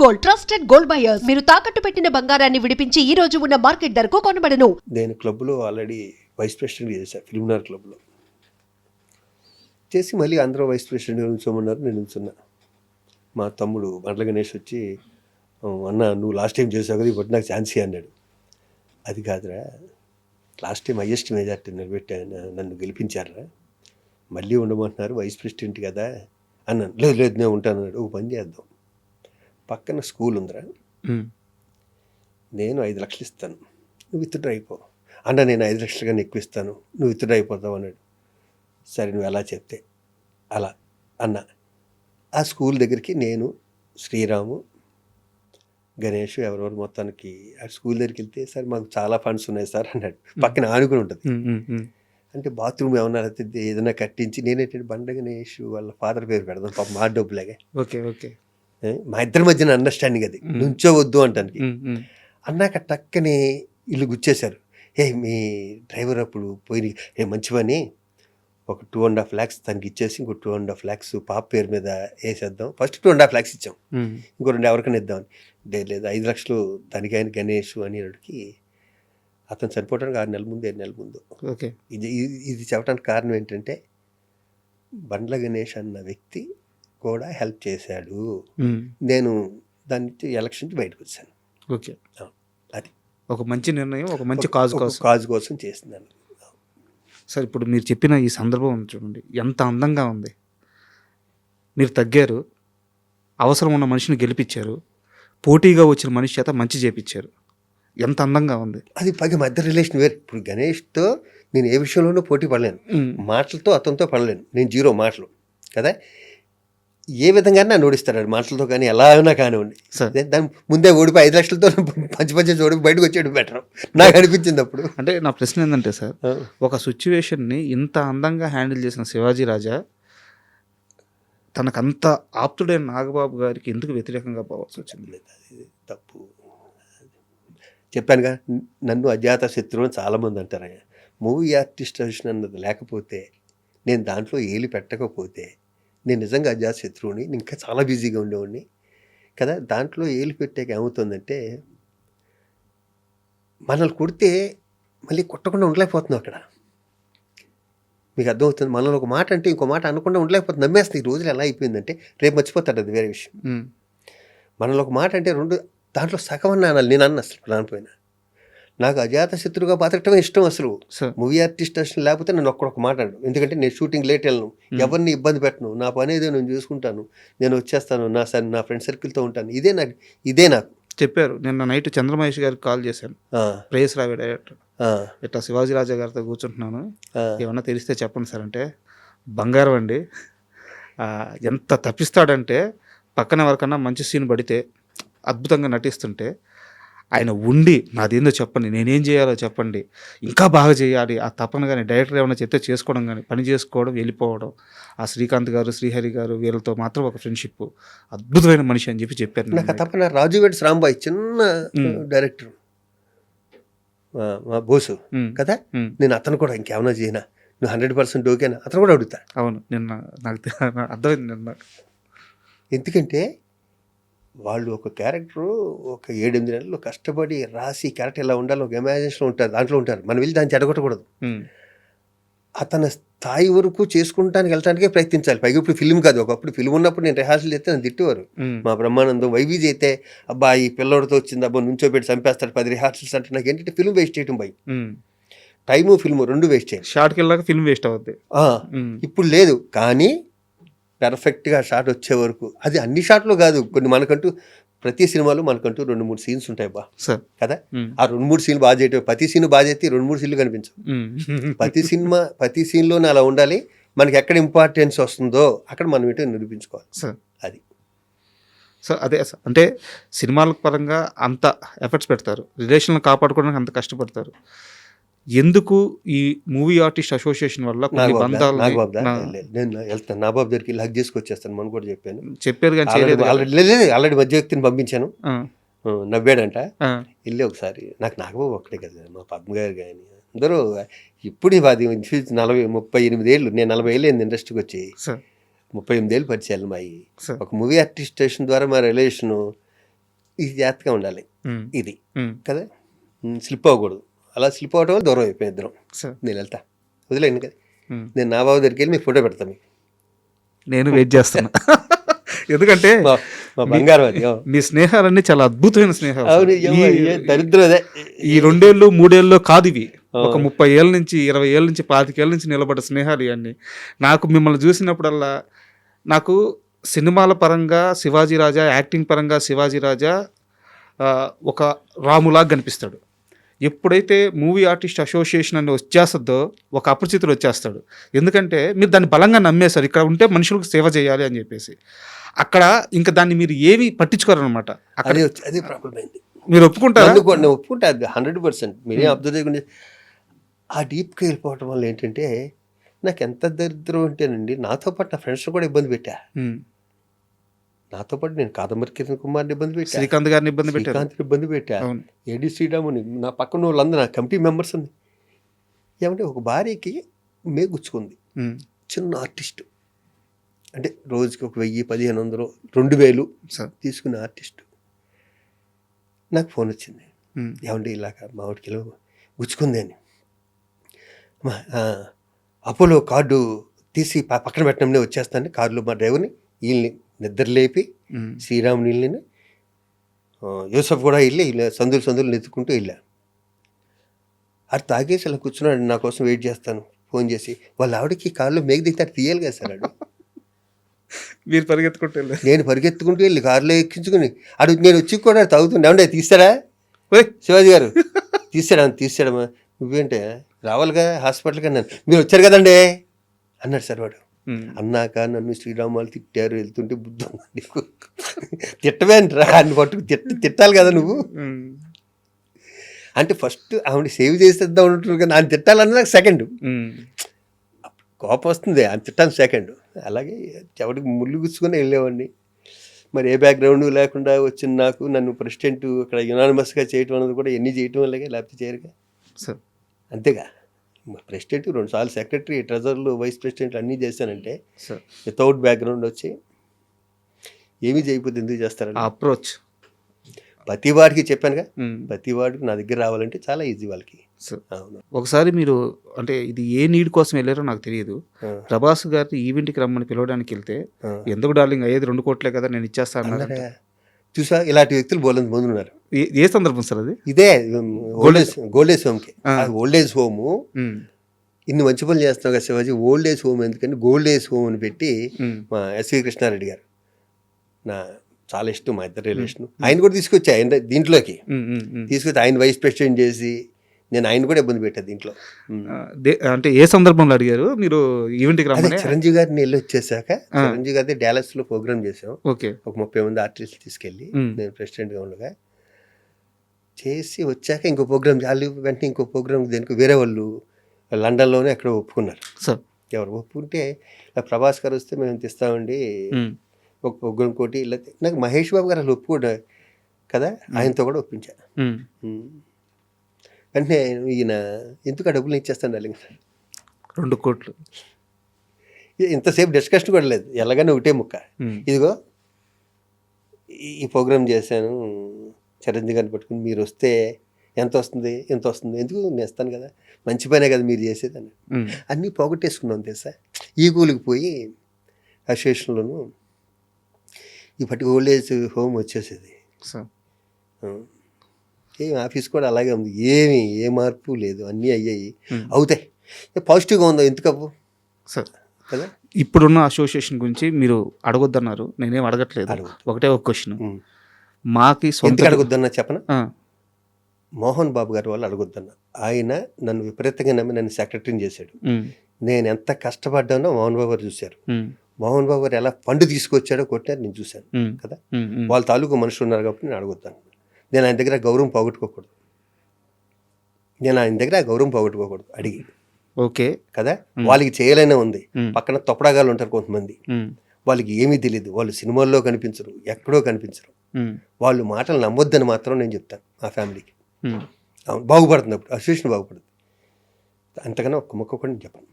Gold trusted gold buyers మీరు తాకట్టు పెట్టిన బంగారాన్ని విడిపించి ఈ రోజు ఉన్న మార్కెట్ ధరకు కొనబడను. నేను క్లబ్లో ఆల్రెడీ వైస్ ప్రెసిడెంట్ చేశాను ఫిల్మ్నార్ క్లబ్లో. చేసి మళ్ళీ ఆంధ్ర వైస్ ప్రెసిడెంట్ ఉంచమన్నారు నేను ఉంచున్నా మా తమ్ముడు బండ్ల గణేష్ వచ్చి అన్న నువ్వు లాస్ట్ టైం చేసావు కదా ఇప్పుడు నాకు ఛాన్స్ అన్నాడు. అది కాదురా లాస్ట్ టైం హయ్యెస్ట్ మెజార్టీ నిలబెట్టా నన్ను గెలిపించారా మళ్ళీ ఉండమంటున్నారు వైస్ ప్రెసిడెంట్ కదా అన్నాను. లేదు లేదు నేను ఉంటాను అన్నాడు. ఒక పని చేద్దాం. పక్కన స్కూల్ ఉందిరా. నేను ఐదు లక్షలు ఇస్తాను. నువ్వు విత్డ్రా అయిపో. అన్న నేను ఐదు లక్షలు కానీ ఎక్కువ ఇస్తాను. నువ్వు విత్డ్రా అయిపోతావు అన్నాడు. సరే నువ్వు ఎలా చెప్తే అలా అన్న. ఆ స్కూల్ దగ్గరికి నేను శ్రీరాము గణేష్ ఎవరెవరు మొత్తానికి ఆ స్కూల్ దగ్గరికి వెళ్తే సార్ మాకు చాలా ఫండ్స్ ఉన్నాయి సార్ అన్నాడు. పక్కన ఆనుకుని ఉంటుంది. అంటే బాత్రూమ్ ఏమన్నా ఏదైనా కట్టించి నేనేంటంటే బండ గణేష్ వాళ్ళ ఫాదర్ పేరు పెడదాం. పాప మా డబ్బులాగే. Okay okay? మా ఇద్దరి మధ్యన అండర్స్టాండింగ్ అది. నుంచో వద్దు అంటానికి. అన్నాక టక్కనే ఇల్లు గుచ్చేశారు. ఏ మీ డ్రైవర్ అప్పుడు పోయి ఏ మంచి పని ఒక టూ అండ్ హాఫ్ ల్యాక్స్ తనకి ఇచ్చేసి ఇంకో టూ అండ్ హాఫ్ ల్యాక్స్ పాప పేరు మీద వేసేద్దాం. First two and half lakhs ఇచ్చాం. ఇంకో రెండు ఎవరికైనా ఇద్దామని లేదు లేదు ఐదు లక్షలు దానికి ఆయన గణేష్ అని అడిగి అతను చనిపోవడానికి ఆరు నెలల ముందు ఏడు నెలల ముందు. ఓకే. ఇది- ఇది చెప్పడానికి కారణం ఏంటంటే బండ్ల గణేష్ అన్న వ్యక్తి కూడా హెల్ప్ చేశాడు. నేను దాని నుంచి ఎలక్షన్ నుంచి బయటకు వచ్చాను. ఓకే. అది. ఒక మంచి నిర్ణయం ఒక మంచి కాజ్ కోసం. కాజ్ కోసం చేస్తున్నాను. సార్ ఇప్పుడు మీరు చెప్పిన ఈ సందర్భం చూడండి. ఎంత అందంగా ఉంది. మీరు తగ్గారు. అవసరం ఉన్న మనిషిని గెలిపించారు. పోటీగా వచ్చిన మనిషి చేత మంచి చేపించారు. ఎంత అందంగా ఉంది. అది పైగా మధ్య రిలేషన్ వేరు. ఇప్పుడు గణేష్తో నేను ఏ విషయంలోనూ పోటీ పడలేను. మాటలతో అతనితో పడలేను. నేను జీరో మాటలు. కదా? ఏ విధంగా నన్ను ఓడిస్తాడు మాటలతో కానీ ఎలా అయినా కానివ్వండి. దాని ముందే ఓడిపోయి ఐదు లక్షలతో పంచి పంచి ఓడి బయటకు వచ్చేయడం బెటర్. నాకు అనిపించింది అప్పుడు. అంటే నా ప్రశ్న ఏంటంటే సార్ ఒక సిచ్యువేషన్ని ఇంత అందంగా హ్యాండిల్ చేసిన శివాజీ రాజా తనకంత ఆప్తుడైన నాగబాబు గారికి ఎందుకు వ్యతిరేకంగా పోవాల్సి వచ్చింది? అది తప్పు. చెప్పానుగా నన్ను అజాత శత్రువు చాలామంది అంటారు మూవీ ఆర్టిస్ట్ అన్నది లేకపోతే నేను దాంట్లో ఏలి పెట్టకపోతే నేను నిజంగా అజాత శత్రువుని నేను ఇంకా చాలా బిజీగా ఉండేవాడిని. కదా దాంట్లో ఏలి పెట్టాక ఏమవుతుందంటే మనల్ని కొడితే మళ్ళీ కొట్టకుండా ఉండలేకపోతున్నాం అక్కడ. మీకు అర్థమవుతుంది మనల్ని ఒక మాట అంటే ఇంకో మాట అనకుండా ఉండలేకపోతుంది నమ్మేస్తుంది ఈ రోజులు ఎలా అయిపోయిందంటే రేపు మర్చిపోతాడు అది వేరే విషయం. మనలో ఒక మాట అంటే రెండు దాంట్లో సగం అన్నా అనాలి. నేను అన్న అసలు రానిపోయినా నాకు అజాత శత్రువుగా బతకటమే ఇష్టం అసలు. మూవీ ఆర్టిస్ట్ అసలు లేకపోతే నేను ఒక్కడొక మాట ఎందుకంటే నేను షూటింగ్ లేట్ వెళ్ళను. ఎవరిని ఇబ్బంది పెట్టను. నా పని ఏదో నేను చూసుకుంటాను. నేను వచ్చేస్తాను. నా సర్ నా ఫ్రెండ్ సర్కిల్తో ఉంటాను. ఇదే నాకు ఇదే నాకు. చెప్పారు. నిన్న నైట్ చంద్రమహేష్ గారికి కాల్ చేశాను. ఆ, ప్రేయస్ రావి డైరెక్టర్ ఇట్లా శివాజీ రాజా గారితో కూర్చుంటున్నాను. ఏమన్నా తెలిస్తే చెప్పండి సార్ అంటే బంగారం అండి. ఎంత తప్పిస్తాడంటే పక్కన ఎవరికన్నా మంచి సీన్ పడితే అద్భుతంగా నటిస్తుంటే ఆయన ఉండి నాదేందో చెప్పండి నేనేం చేయాలో చెప్పండి. ఇంకా బాగా చేయాలి. ఆ తపన కానీ డైరెక్టర్ ఏమైనా చెప్తే చేసుకోవడం కానీ పని చేసుకోవడం వెళ్ళిపోవడం. ఆ శ్రీకాంత్ గారు శ్రీహరి గారు వీళ్ళతో మాత్రం ఒక ఫ్రెండ్షిప్ అద్భుతమైన మనిషి అని చెప్పి చెప్పారు నాకు. తప్పన రాజు వెడ్స్ రాంబాయ్ చిన్న. డైరెక్టర్ మా బోసు. కదా? నేను అతను కూడా ఇంకేమైనా చేయనా? నువ్వు హండ్రెడ్ పర్సెంట్ ఓకేనా? అతను కూడా అడుగుతా. అవును నిన్న నాకు అర్థమైంది నిన్న. ఎందుకంటే వాళ్ళు ఒక క్యారెక్టర్ ఒక ఏడెనిమిది నెలలు కష్టపడి రాసి క్యారెక్టర్ ఎలా ఉండాలో ఒక ఇమాజినేషన్ ఉంటారు దాంట్లో ఉంటారు. మనం వెళ్ళి దాన్ని చెడగొట్టకూడదు. అతని స్థాయి వరకు చేసుకుంటానికి వెళ్ళటానికే ప్రయత్నించాలి. పైగా ఇప్పుడు ఫిల్మ్ కాదు. ఒకప్పుడు ఫిల్మ్ ఉన్నప్పుడు నేను రిహార్సల్ చేస్తే నన్ను తిట్టేవారు. మా బ్రహ్మానందం వైవీజ్ అయితే అబ్బా ఈ పిల్లోడితో వచ్చింది అబ్బా నుంచో పెట్టి చంపేస్తాడు పది రిహార్సల్స్ అంటే నాకు ఏంటంటే ఫిల్మ్ వేస్ట్ చేయడం భయం. ఉమ్. టైము ఫిల్మ్ రెండు వేస్ట్ చేయాలి. షార్ట్కి వెళ్ళాక ఫిల్మ్ వేస్ట్ అవుద్ది. ఉమ్, ఇప్పుడు లేదు. కానీ పర్ఫెక్ట్గా షాట్ వచ్చే వరకు. అది అన్ని షాట్లు కాదు. కొన్ని మనకంటూ ప్రతి సినిమాలో మనకంటూ రెండు మూడు సీన్స్ ఉంటాయి బా. సార్. కదా? ఆ రెండు మూడు సీన్లు బాగా చేయటం ప్రతి సీన్ బాగా చేస్తే రెండు మూడు సీన్లు కనిపించవు. ప్రతి సినిమా ప్రతి సీన్లోనే అలా ఉండాలి. మనకి ఎక్కడ ఇంపార్టెన్స్ వస్తుందో అక్కడ మనం ఏంటో నిరూపించుకోవాలి. సార్. అది. సో అదే సార్. అంటే సినిమాల పరంగా అంత ఎఫర్ట్స్ పెడతారు. రిలేషన్లు కాపాడుకోవడానికి అంత కష్టపడతారు. ఎందుకు ఈ మూవీ ఆర్టిస్ట్ అసోసియేషన్ వల్ల కొన్ని బంధాలు నేను వెళ్తాను నాబాబు దగ్గరికి హక్ చేసుకొచ్చేస్తాను. మనం కూడా చెప్పాను. చెప్పారు కానీ చేయలేదు కదా. ఆల్రెడీ మధ్య వ్యక్తిని పంపించాను. నవ్వాడంట. వెళ్ళి ఒకసారి. నాకు నాగబాబు ఒక్కడే కదా. మా పద్మ గారు కానీ అందరూ ఇప్పుడు అది నలభై ముప్పై ఎనిమిది ఏళ్ళు నేను నలభై ఏళ్ళు ఇండస్ట్రీకి వచ్చి. ముప్పై ఎనిమిది ఏళ్ళు పరిచయాలు మాయి. సార్. ఒక మూవీ ఆర్టిస్ట్ స్టేషన్ ద్వారా మా రిలేషను ఇది జాగ్రత్తగా ఉండాలి. ఇది. కదా? స్లిప్ అవ్వకూడదు. అలా స్లిప్ అవ్వడం వల్ల దూరం అయిపోయి ఇద్దరం. నేను వెళ్తా. వదిలేండి కదా. నేను నా బాబు దగ్గరికి వెళ్ళి మీకు ఫోటో పెడతాను నేను వెయిట్ చేస్తున్నా. ఎందుకంటే మా మా బంగారం అది ఓ. మీ స్నేహాలన్నీ చాలా అద్భుతమైన స్నేహాలు. ఏమో, ఈ- రెండేళ్ళు మూడేళ్ళు కాదు ఇవి. ఒక ముప్పై ఏళ్ళ నుంచి ఇరవై ఏళ్ళ నుంచి పాతికేళ్ళ నుంచి నిలబడ్డ స్నేహాలు ఇవన్నీ. నాకు మిమ్మల్ని చూసినప్పుడల్లా నాకు సినిమాల పరంగా శివాజీ రాజా యాక్టింగ్ పరంగా శివాజీ రాజా ఒక రాములాగా కనిపిస్తాడు. ఎప్పుడైతే మూవీ ఆర్టిస్ట్ అసోసియేషన్ అని వచ్చేస్తుందో ఒక అపరిచితుడు వచ్చేస్తాడు. ఎందుకంటే మీరు దాన్ని బలంగా నమ్మేశారు ఇక్కడ ఉంటే మనుషులకు సేవ చేయాలి అని చెప్పేసి. అక్కడ ఇంకా దాన్ని మీరు ఏమి పట్టించుకోరనమాట అక్కడ అదే ప్రాబ్లం అయింది. మీరు ఒప్పుకుంటారా? నేను ఒప్పుకుంటా అది హండ్రెడ్ పర్సెంట్ మీరే అబ్జర్వ్ చేయకుండా. ఆ డీప్కి వెళ్ళిపోవటం వల్ల ఏంటంటే నాకు ఎంత దరిద్రం అంటేనండి నాతో పాటు నా ఫ్రెండ్స్ కూడా ఇబ్బంది పెట్టా. ఉమ్. నాతో పాటు నేను కాదంబరి కిరణ్ కుమార్ని ఇబ్బంది పెట్టా. శ్రీకాంత్ గారిని ఇబ్బంది శ్రీకాంత్ ఇబ్బంది పెట్టా. ఏడి శ్రీరాముని నా పక్కన వాళ్ళందరూ నా కమిటీ మెంబర్స్ ఉంది ఏమంటే ఒక భార్యకి మేగుచ్చుకుంది. చిన్న ఆర్టిస్ట్. అంటే రోజుకి ఒక వెయ్యి పదిహేను వందలు రెండు వేలు సార్. తీసుకునే ఆర్టిస్ట్. నాకు ఫోన్ వచ్చింది. ఏమండి ఇలాగ మా వాడికి ఇలా గుచ్చుకుంది అని అపోలో కార్డు తీసి పక్కన పెట్టడంలో వచ్చేస్తాను. కారులో మా డ్రైవర్ని వీళ్ళని నిద్ర లేపి ఉమ్. శ్రీరాముని వీళ్ళని యూసఫ్ కూడా వెళ్ళి ఇలా సందులు సందులు నెత్తుకుంటూ వెళ్ళా. అది తాగేసి అలా కూర్చున్నాడు నా కోసం వెయిట్ చేస్తాను ఫోన్ చేసి. వాళ్ళ ఆవిడకి కారులో మేఘ దిగుతాడు తీయాలి కదా సార్ ఆడు. మీరు పరిగెత్తుకుంటూ వెళ్ళారు. నేను పరిగెత్తుకుంటూ వెళ్ళి కారులో ఎక్కించుకుని అడు నేను వచ్చి కూడా తాగుతుండే ఏమంటే తీస్తారా శివాజీ గారు తీసాడా తీసాడమ్మా నువ్వేంటే రావాలిగా హాస్పిటల్కి అన్నాను. మీరు వచ్చారు కదండి అన్నాడు సార్ వాడు. అన్నాక నన్ను శ్రీరామాలు తిట్టారు వెళ్తుంటే బుద్ధి నీకు తిట్టవే రా అని పట్టుకు తిట్ట తిట్టాలి కదా నువ్వు? ఉమ్. అంటే ఫస్ట్ ఆవిడ సేవ్ చేసేద్దాం ఉంటున్నారు కదా ఆయన తిట్టాలన్న నాకు సెకండ్ ఉమ్. కోపం వస్తుంది ఆయన తిట్టాను సెకండ్ అలాగే ఎవరికి ముళ్ళు గుచ్చుకొని వెళ్ళేవాడిని. మరి ఏ బ్యాక్గ్రౌండ్ లేకుండా వచ్చిన నాకు నన్ను ప్రెసిడెంట్ అక్కడ యునానిమస్గా చేయటం అనేది కూడా ఎన్ని చేయటం వల్లగా లేకపోతే చేయరుగా? సార్ అంతేగా? ప్రెసిడెంట్ రెండుసార్లు సెక్రటరీ ట్రెజర్లు వైస్ ప్రెసిడెంట్ అన్నీ చేశానంటే సార్. వితౌట్ బ్యాక్గ్రౌండ్ వచ్చి ఏమీ చేయకపోతే ఎందుకు చేస్తారని అప్రోచ్. ప్రతి వాడికి చెప్పానుగా. ప్రతి వాడికి నా దగ్గర రావాలంటే చాలా ఈజీ వాళ్ళకి. అవును. ఒకసారి మీరు అంటే ఇది ఏ నీడ్ కోసం వెళ్ళారో నాకు తెలియదు. ప్రభాస్ గారిని ఈవెంట్కి రమ్మని పిలవడానికి వెళ్తే. ఎందుకు డార్లింగ్ అయ్యేది రెండు కోట్లే కదా నేను ఇచ్చేస్తా అన్నారు అన్నారా? చూసా ఇలాంటి వ్యక్తులు బోలంత మంది ఉన్నారు ఏ- సందర్భం సార్ అది ఇదే ఓల్డ్ ఏజ్ ఓల్డ్ ఏజ్ హోమ్కి ఆ. Old age home. ఇన్ని మంచి పనులు చేస్తున్నావు కదా శివాజీ ఓల్డ్ ఏజ్ హోమ్ ఎందుకంటే గోల్డ్ ఏజ్ హోమ్ అని పెట్టి. మా ఎస్వి కృష్ణారెడ్డి గారు నా చాలా ఇష్టం మా ఇద్దరు రిలేషన్ ఆయన కూడా తీసుకొచ్చా ఆయన దీంట్లోకి. తీసుకొచ్చి ఆయన వైస్ ప్రెసిడెంట్ చేసి నేను ఆయన కూడా ఇబ్బంది పెట్టా దీంట్లో. అంటే ఏ సందర్భంలో అడిగారు? మీరు ఈవెంట్కి రమ్మని? చిరంజీవి గారిని వెళ్ళి వచ్చేసాక. చిరంజీవి గారి డాలస్లో ప్రోగ్రామ్ చేసాం ఓకే. ఒక ముప్పై మంది ఆర్టిస్టులు తీసుకెళ్ళి. నేను ప్రెసిడెంట్గా ఉండగా చేసి వచ్చాక ఇంకో ప్రోగ్రామ్ వాళ్ళు వెంటనే ఇంకో ప్రోగ్రామ్ దేనికి వేరే వాళ్ళు లండన్లోనే ఎక్కడో ఒప్పుకున్నారు. సార్. ఎవరు ఒప్పుకుంటే "ఆ ప్రభాస్ గారు వస్తే మేము తెస్తామండి. ఒక ప్రోగ్రామ్ కోటి ఇలా నాకు మహేష్ బాబు గారు అసలు ఒప్పుకోడు కదా ఆయనతో కూడా ఒప్పించా. ఉమ్. ఉమ్. వెంటనే ఈయన ఎందుకు ఆ డబ్బులు ఇచ్చేస్తాను డార్లింగ్ రెండు కోట్లు. ఇంతసేపు డిస్కషన్ కూడా లేదు. ఎలాగైనా ఒకటే ముక్క. ఇదిగో ఈ- ప్రోగ్రామ్ చేశాను. చిరంజీవి గారిని పట్టుకుని మీరు వస్తే ఎంత వస్తుంది ఎంత వస్తుంది? ఎందుకు నేను ఇస్తాను కదా? మంచి పనే కదా మీరు చేసేది అని. ఉమ్. అన్నీ పోగొట్టేసుకున్నాం తెలుసా? ఈ కూలికి పోయి అసోసియేషన్లోను ఈ పట్టి ఓల్డ్ ఏజ్ హోమ్ వచ్చేసేది. ఏం ఆఫీస్ కూడా అలాగే ఉంది. ఏమి ఏ మార్పు లేదు. అన్నీ అయ్యాయి. అవుతాయి. పాజిటివ్గా ఉందో ఎందుకవ్వు సార్ కదా? ఇప్పుడున్న అసోసియేషన్ గురించి మీరు అడగొద్దన్నారు. నేనేం అడగట్లేదు. ఒకటే ఒక క్వశ్చన్. మాకి సొంత ఎందుకు అడగొద్దన్నా చెప్పనా? మోహన్ బాబు గారి వాళ్ళు అడగొద్దన్న. ఆయన నన్ను విపరీతంగా నమ్మి నన్ను సెక్రటరీని చేశాడు. నేను ఎంత కష్టపడ్డానో మోహన్ బాబు గారు చూశారు. మోహన్ బాబు గారు ఎలా ఫండ్ తీసుకొచ్చాడో కొట్టారు నేను చూశాను. కదా. వాళ్ళ తాలూకు మనుషులు ఉన్నారు కాబట్టి నేను అడగొద్దాను నేను ఆయన దగ్గర గౌరవం పోగొట్టుకోకూడదు. నేను ఆయన దగ్గర గౌరవం పోగొట్టుకోకూడదు అడిగి. ఓకే. కదా? వాళ్ళకి చేయలేనే ఉంది. పక్కన తొప్పడాగాలు ఉంటారు కొంతమంది. వాళ్ళకి ఏమీ తెలియదు వాళ్ళు సినిమాల్లో కనిపించరు ఎక్కడో కనిపించరు. వాళ్ళు మాటలు నమ్మొద్దని మాత్రం నేను చెప్తాను మా ఫ్యామిలీకి. బాగుపడుతుంది అప్పుడు. అసోసియేషన్ బాగుపడుతుంది. అంతకన్నా ఒక్క మొక్క కూడా నేను చెప్పను.